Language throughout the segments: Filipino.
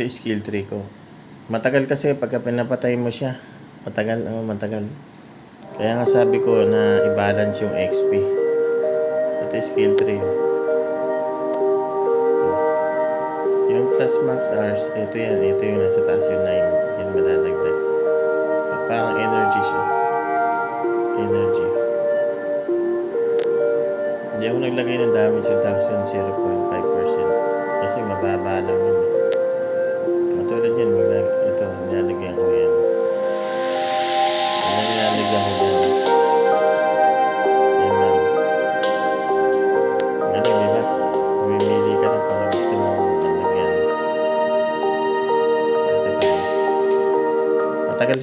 Ito yung skill tree ko. Matagal kasi pagka pinapatay mo siya. Matagal, oh, matagal. Kaya nga sabi ko na i-balance yung XP. Ito yung skill tree. oh. Yung plus max hours, ito yan. Ito yung nasa taas yung 9. Yan madadagdag. At parang energy siya. Energy. Hindi ako naglagay ng damage reduction 0.5%. Kasi mababa lang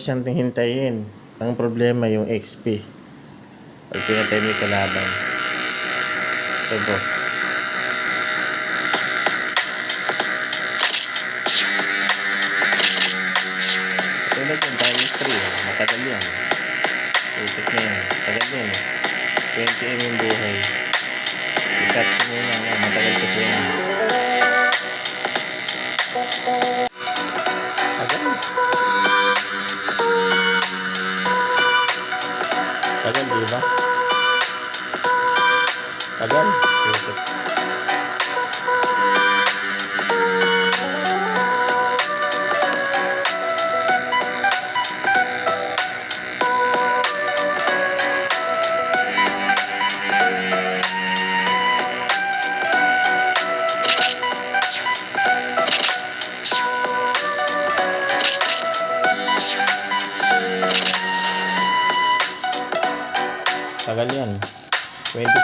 siyang hintayin. Ang problema yung XP. Pag pinatay mo yung kalaban. Ito, boss. Katulad yung times 3, eh. matagal yan. Putik na yan. Matagal yan. eh. 20 m yung buhay. Ko muna. ah, Matagal kasi yan. Tagal, di ba? Tagal. Putik.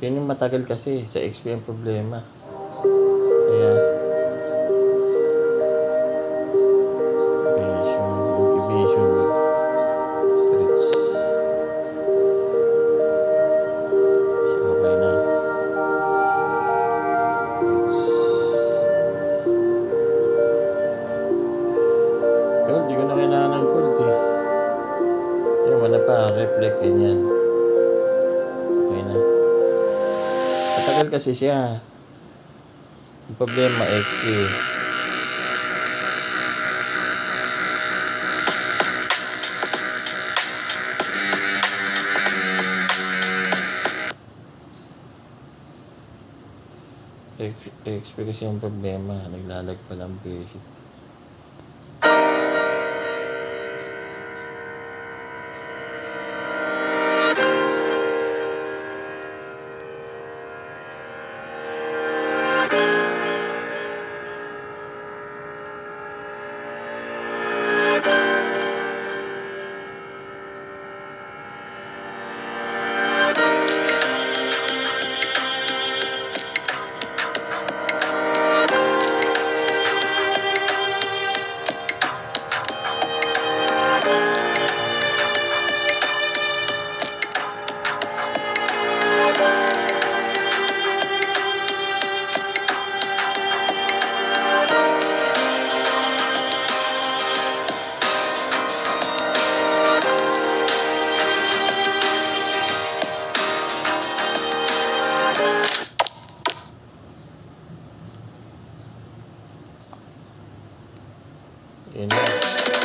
Yun yung matagal kasi sa XP ang problema. Kaya, kasi siya. Ang problema, XP. XP kasi yung problema. Naglalag pa lang basic. Yun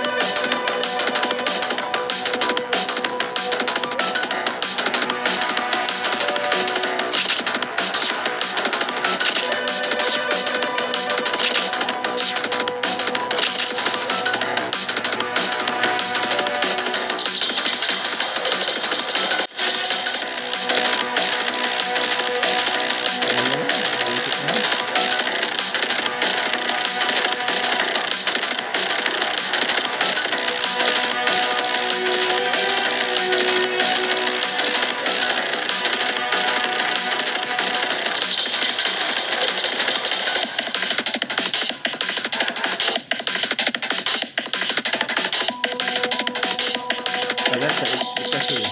it's, it's actually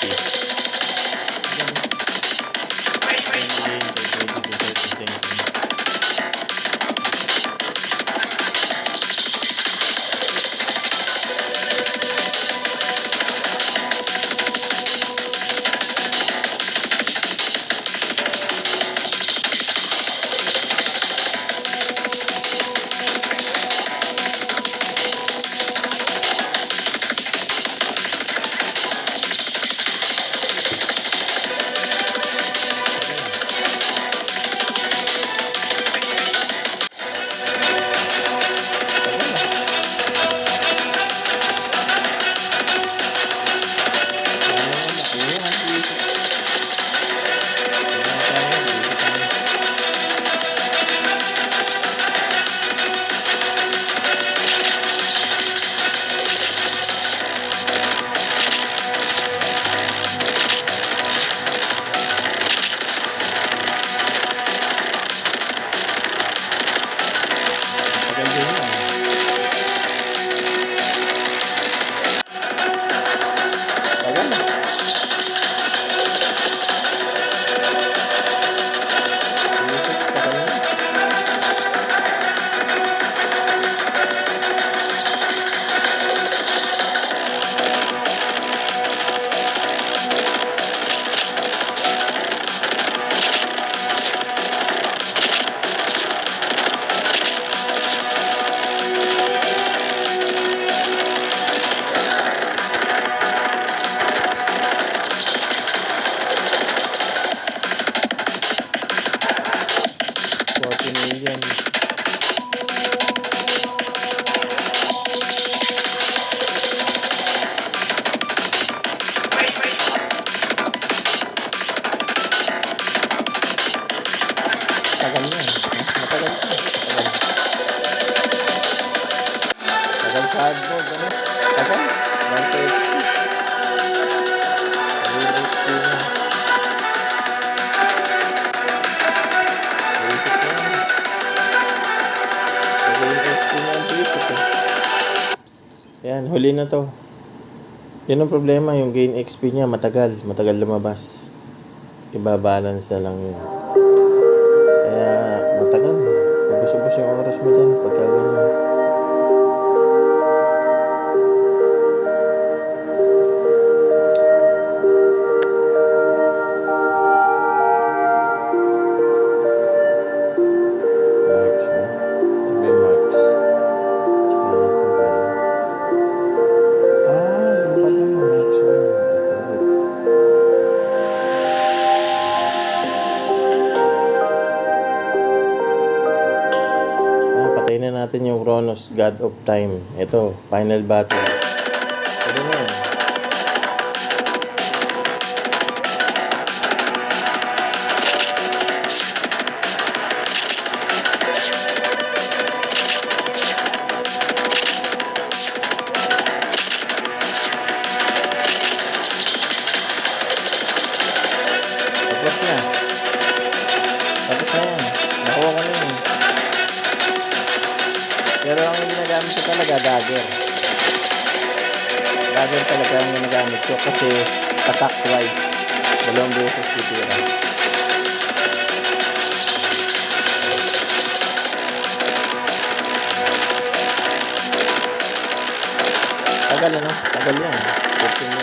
very good. matagal na. Eh. Matagal na. Matagal. Matagal sa hardboard. Ano? Matagal. Matagal. Huli na to. Yan ang problema, yung gain XP niya matagal, matagal lumabas. Ibabalance na lang yun. kasi oras mo dyan pagka ganun. Thanos, God of Time. Ito, final battle. Dragon talaga ang ginagamit ko kasi attack twice. Dalawang beses titira. Tagal na, tagal yan. 15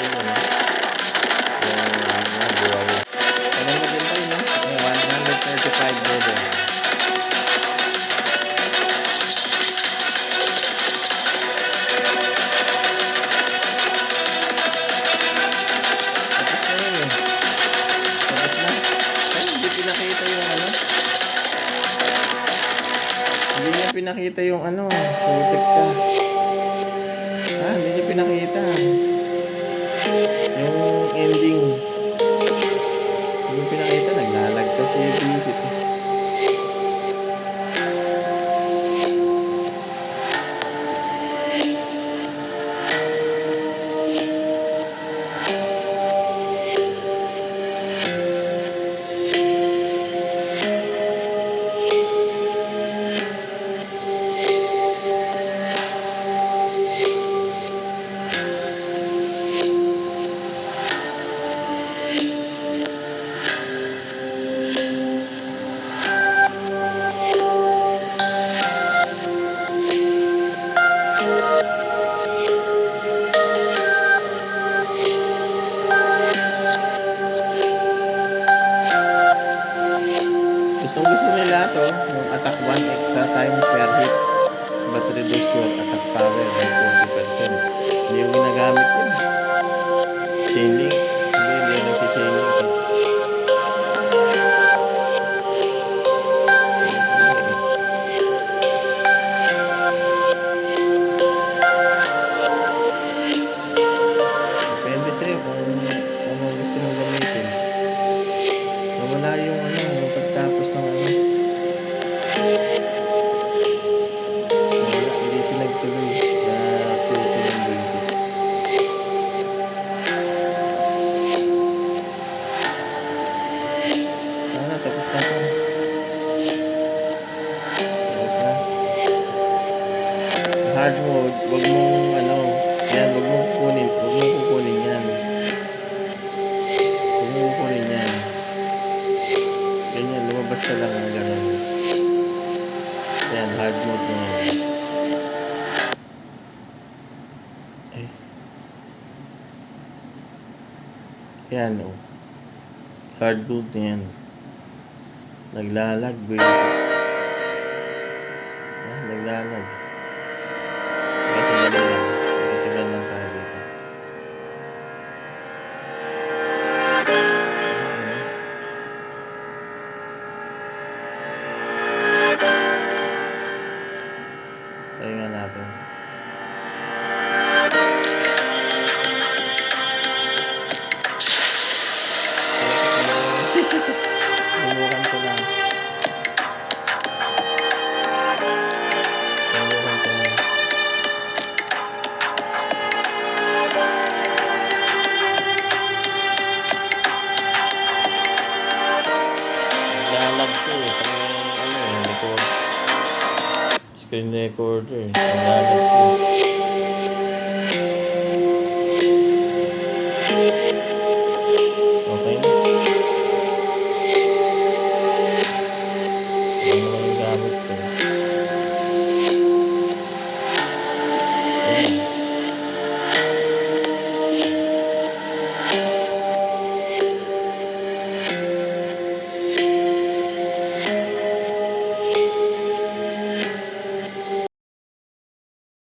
nakita yung ano, putik pressure at ang power ay 40%. Hindi ko ginagamit yun. Eh. Chilling. Ayan, oh. Hardwood na yan. Naglalag, baby.